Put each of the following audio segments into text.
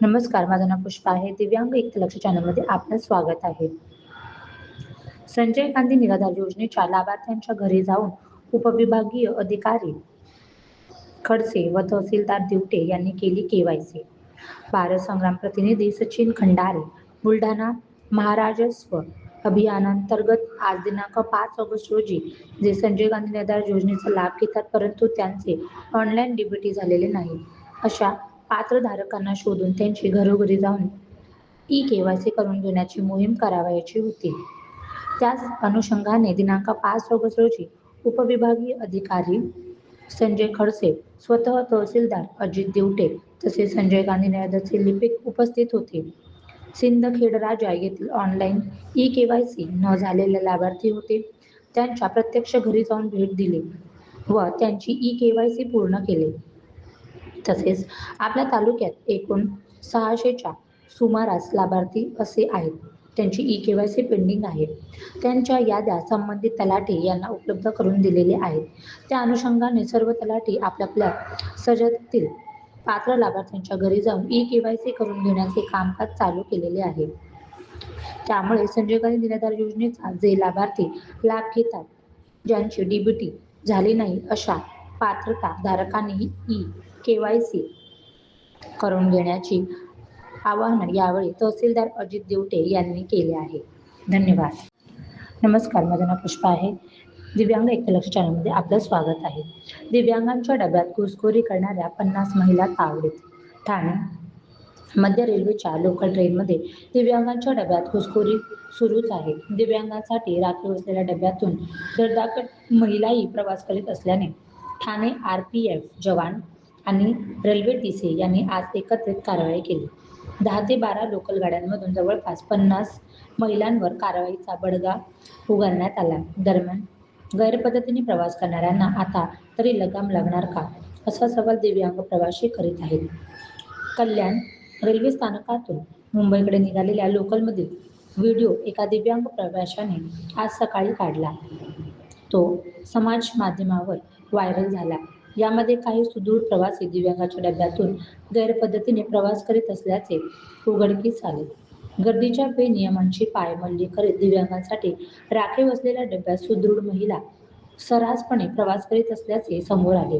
नमस्कार माझं नाव पुष्पा आहे. दिव्यांग एक लक्ष चॅनलमध्ये आपलं स्वागत आहे. संजय गांधी निराधार योजनेच्या लाभार्थ्यांच्या घरी जाऊन उपविभागीय अधिकारी खडसे व तहसीलदार दिवटे यांनी केली केवायसी भारत संग्राम प्रतिनिधी सचिन खंडारे बुलढाणा महाराजस्व अभियानांतर्गत आज दिनांक पाच ऑगस्ट रोजी जे संजय गांधी निराधार योजनेचा लाभ घेतात परंतु त्यांचे ऑनलाईन डीबीटी झालेले नाही अशा पात्रधारकांना शोधून त्यांची घरोघरी जाऊन ई केवायसी करून घेण्याची मोहीम करावयाची होती. त्याच अनुषंगाने दिनांक पाच ऑगस्ट रोजी उपविभागीय अधिकारी संजय खडसे स्वतः तहसीलदार अजित देवटे तसेच संजय गांधी न्यायाधीश लिपिक उपस्थित होते. सिंदखेड राजा येथील online E K Y C न झालेले लाभार्थी होते. त्यांच्या प्रत्यक्ष घरी जाऊन भेट दिली व त्यांची ई के वाय सी पूर्ण केली. तसेच आपल्या तालुक्यात एकूण सहाशेच्या सुमारास लाभार्थी असे आहेत. त्यांची E K Y C pending आहे. त्यांच्या याद्या संबंधित तलाठी यांना उपलब्ध करून दिलेले आहेत. त्या अनुषंगाने सर्व तलाठी आपल्या सजतील पात्र लाभार्थ्यांच्या घरी जाऊन ई के वाय सी करून घेण्याचे कामकाज चालू केलेले आहे. त्यामुळे संजय गांधी निराधार योजनेचा जे लाभार्थी लाभ घेतात ज्यांची डीबीटी झाली नाही अशा पात्रता धारकांनी ई केवायसी करून घेण्याची आवाहन यावेळी तहसीलदार अजित देवटे यांनी केले आहे. धन्यवाद. नमस्कार माझं नाव पुष्पा आहे. दिव्यांग एकलक्ष चॅनलमध्ये आपलं स्वागत आहे. दिव्यांगांच्या डब्यात घुसखोरी करणाऱ्या पन्नास महिला तावडीत. ठाणे मध्य रेल्वेच्या लोकल ट्रेनमध्ये दिव्यांगांच्या डब्यात घुसखोरी सुरूच आहे. दिव्यांगांसाठी राखीव असलेल्या डब्यातून जरदाकट महिलाही प्रवास करीत असल्याने ठाणे आर पी एफ जवान आणि रेल्वे टी सी यांनी आज एकत्रित कारवाई केली. दहा ते बारा लोकल गाड्यांमधून जवळपास पन्नास महिलांवर कारवाईचा बडगा उगारण्यात आला. दरम्यान गैरपद्धतीने प्रवास करणाऱ्यांना आता तरी लगाम लागणार का? असा सवाल दिव्यांग प्रवासी करीत आहेत. कल्याण रेल्वे स्थानकातून मुंबईकडे निघालेल्या लोकलमधील व्हिडिओ एका दिव्यांग प्रवाशाने आज सकाळी काढला. तो समाज माध्यमावर व्हायरल झाला. यामध्ये काही सुदूर प्रवासी दिव्यांगाच्या डब्यातून गैरपद्धतीने प्रवास करीत असल्याचे उघडकीस आले. गर्दीच्या बेनियमांची पायमल्ली करीत दिव्यांगांसाठी राखीव असलेल्या डब्यात सुदृढ महिला सर्रासपणे प्रवास करीत असल्याचे समोर आले.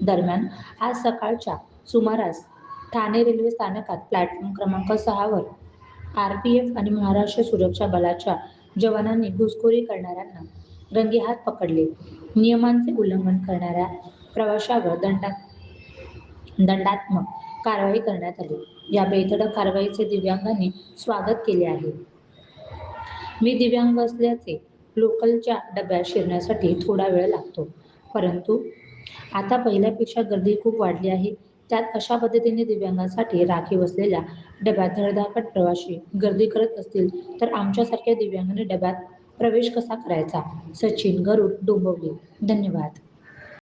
दरम्यान आज सकाळच्या सुमारास ठाणे रेल्वे स्थानकात प्लॅटफॉर्म क्रमांक सहावर आर पी एफ आणि महाराष्ट्र सुरक्षा बलाच्या जवानांनी घुसखोरी करणाऱ्यांना रंगेहात पकडले. नियमांचे उल्लंघन करणाऱ्या प्रवाशावर दंडात दंडात्मक कारवाई करण्यात आली. या बेधडक कारवाईचे दिव्यांगांनी स्वागत केले आहे. मी दिव्यांग असल्याचे लोकलच्या डब्यात शिरण्यासाठी थोडा वेळ लागतो. परंतु आता पहिल्यापेक्षा गर्दी खूप वाढली आहे. त्यात अशा पद्धतीने दिव्यांगांसाठी राखीव असलेल्या डब्यात धडधाकट प्रवाशी गर्दी करत असतील तर आमच्यासारख्या दिव्यांगाने डब्यात प्रवेश कसा करायचा? सचिन गरुड डोंबवली. धन्यवाद.